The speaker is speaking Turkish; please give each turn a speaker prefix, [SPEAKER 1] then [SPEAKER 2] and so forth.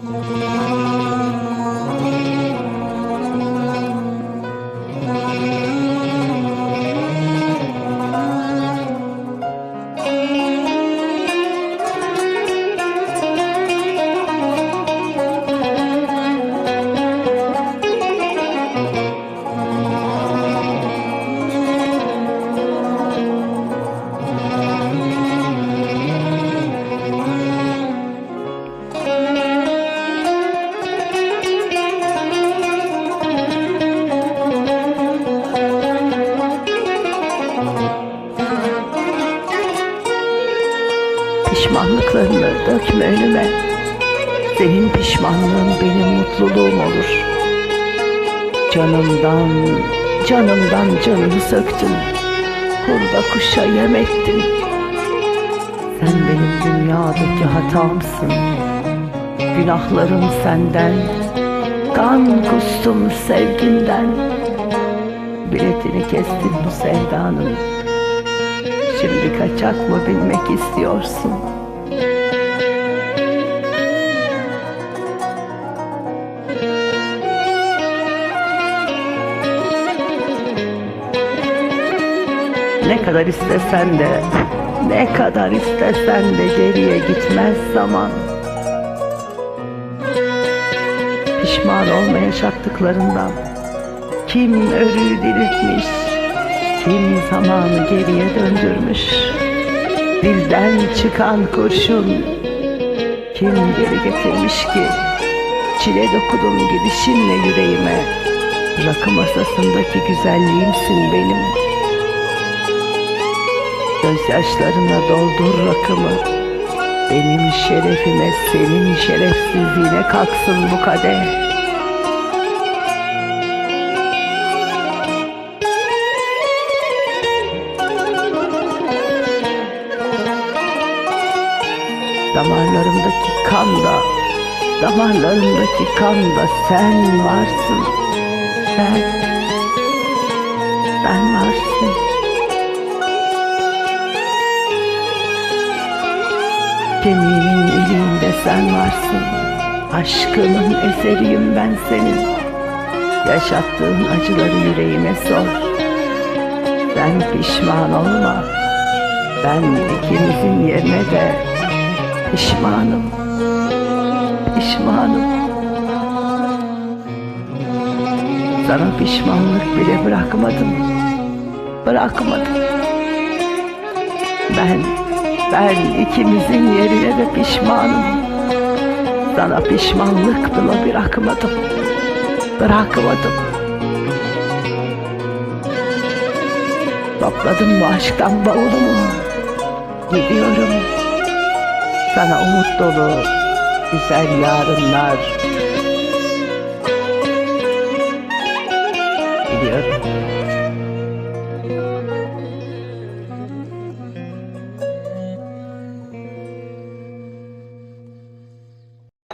[SPEAKER 1] Thank you. Pişmanlıklarını dökme önüme. Senin pişmanlığın benim mutluluğum olur. Canımdan, canımdan canımı söktün. Hurda kuşa yem ettin. Sen benim dünyadaki hatamsın. Günahlarım senden. Kan kustum sevginden. Biletini kestin bu sevdanın. Şimdi kaçak mı bilmek istiyorsun? Ne kadar istesen de, ne kadar istesen de geriye gitmez zaman. Pişman olma yaşattıklarından. Kim ölüyü diriltmiş, kim zamanı geriye döndürmüş. Dilden çıkan kurşun, kim geri getirmiş ki? Çile dokudum gidişinle yüreğime. Rakı masasındaki güzelliğimsin benim. Gözyaşlarına doldur rakımı. Benim şerefime senin şerefsizliğine kalksın bu kadeh. Damarlarımdaki kanda, damarlarımdaki kanda sen varsın. Sen, sen varsın. Kemiğimin iliğinde sen varsın. Aşkımın eseriyim ben senin. Yaşattığın acıları yüreğime sor. Sen pişman olma. Ben ikimizin yerine de pişmanım. Pişmanım. Sana pişmanlık bile bırakmadım. Bırakmadım. Ben, ben ikimizin yerine de pişmanım. Sana pişmanlık bile bırakmadım. Bırakmadım. Topladım bu aşktan bavulumu. Gidiyorum. Sana umut dolu güzel yarınlar.